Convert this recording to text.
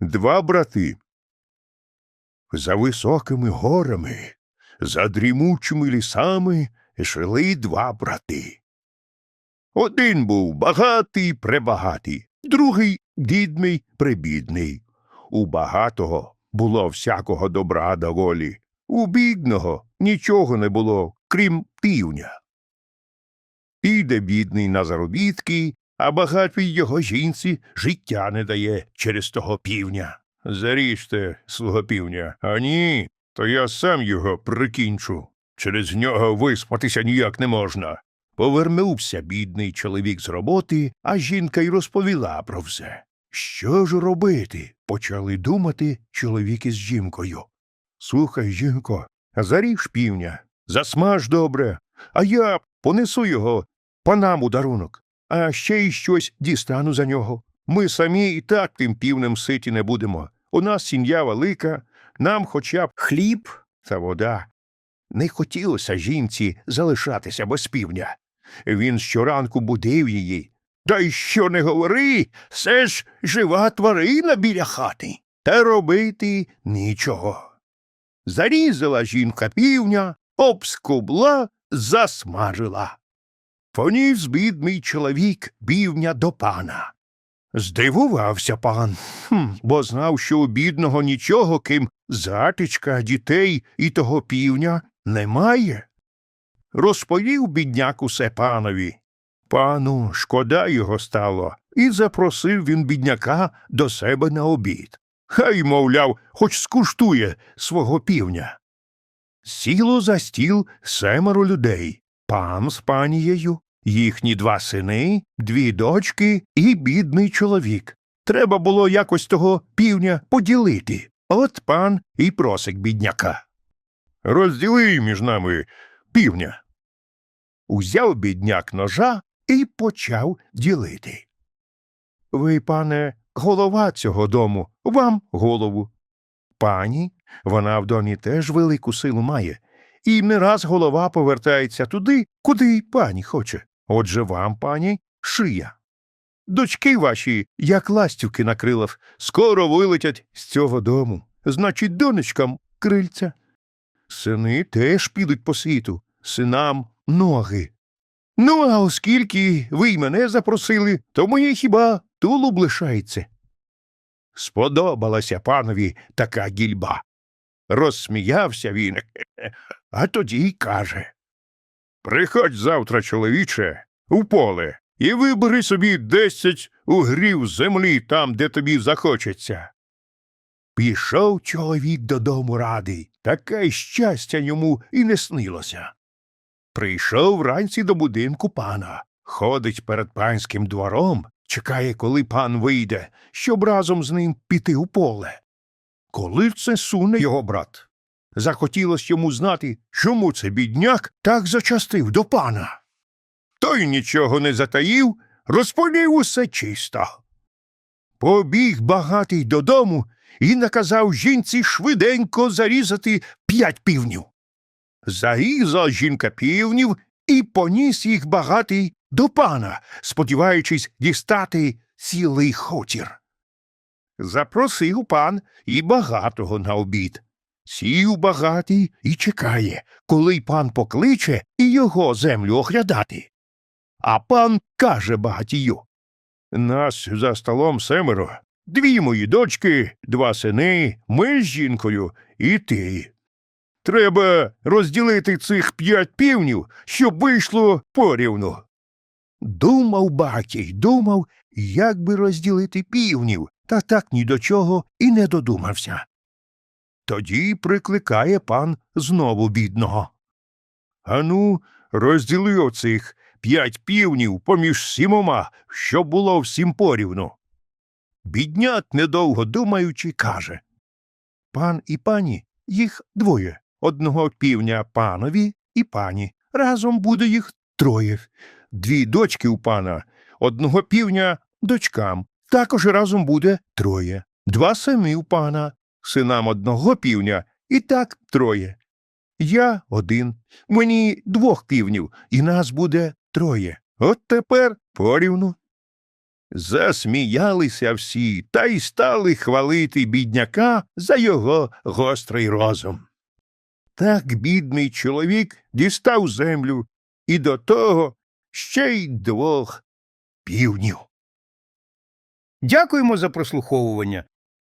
Два брати. За високими горами, за дрімучими лісами жили два брати. Один був багатий пребагатий, другий бідний прибідний. У багатого було всякого добра доволі, у бідного нічого не було, крім півня. Піде бідний на заробітки, а багатий його жінці життя не дає через того півня. Заріжте свого півня, а ні, то я сам його прикінчу. Через нього виспатися ніяк не можна. Повернувся бідний чоловік з роботи, а жінка й розповіла про все. Що ж робити? почали думати чоловік із жінкою. Слухай, жінко, заріж півня, засмаж добре, а я понесу його панам у дарунок, а ще й щось дістану за нього. Ми самі і так тим півнем ситі не будемо. У нас сім'я велика, нам хоча б хліб та вода. Не хотілося жінці залишатися без півня. Він щоранку будив її. Та й що не говори, це ж жива тварина біля хати. Та робити нічого. Зарізала жінка півня, обскубла, засмажила. Поніс бідний чоловік півня до пана. Здивувався пан, хм, бо знав, що у бідного нічого, ким затичка, дітей і того півня немає. Розповів бідняк усе панові. Пану шкода його стало, і запросив він бідняка до себе на обід. Хай, мовляв, хоч скуштує свого півня. Сіло за стіл семеро людей пан з панією, їхні два сини, дві дочки і бідний чоловік. Треба було якось того півня поділити. От пан і просить бідняка. Розділи між нами півня. Узяв бідняк ножа і почав ділити. Ви, пане, голова цього дому, вам голову. Пані, вона в домі теж велику силу має, і не раз голова повертається туди, куди й пані хоче. Отже вам, пані, шия. Дочки ваші, як ластівки на крилах, скоро вилетять з цього дому. Значить, донечкам крильця. Сини теж підуть по світу, синам ноги. Ну, а оскільки ви й мене запросили, то моє хіба тулуб лишається. Сподобалася панові така гільба. Розсміявся він, а тоді й каже Приходь завтра, чоловіче, у поле, і вибери собі десять угрів землі там, де тобі захочеться. Пішов чоловік додому радий, таке щастя йому і не снилося. Прийшов вранці до будинку пана, ходить перед панським двором, чекає, коли пан вийде, щоб разом з ним піти у поле. Коли це суне його брат? Захотілось йому знати, чому це бідняк так зачастив до пана. Той нічого не затаїв, розповів усе чисто. Побіг багатий додому і наказав жінці швиденько зарізати п'ять півнів. Зарізала жінка півнів і поніс їх багатий до пана, сподіваючись дістати цілий хутір. Запросив пан і багатого на обід. Сів багатий і чекає, коли пан покличе і його землю оглядати. А пан каже багатію Нас за столом семеро, дві мої дочки, два сини, ми з жінкою і ти. Треба розділити цих п'ять півнів, щоб вийшло порівну. Думав батій, думав, як би розділити півнів, та так ні до чого і не додумався. Тоді прикликає пан знову бідного. Ану, розділи оцих п'ять півнів поміж сімома, щоб було всім порівну. Бідняк, недовго думаючи, каже Пан і пані їх двоє. Одного півня панові і пані. Разом буде їх троє. Дві дочки у пана, одного півня дочкам. Також разом буде троє. Два сини у пана, синам одного півня, і так троє. Я один, мені двох півнів, і нас буде троє. От тепер порівну. Засміялися всі та й стали хвалити бідняка за його гострий розум. Так бідний чоловік дістав землю і до того ще й двох півнів. Дякуємо за прослуховування.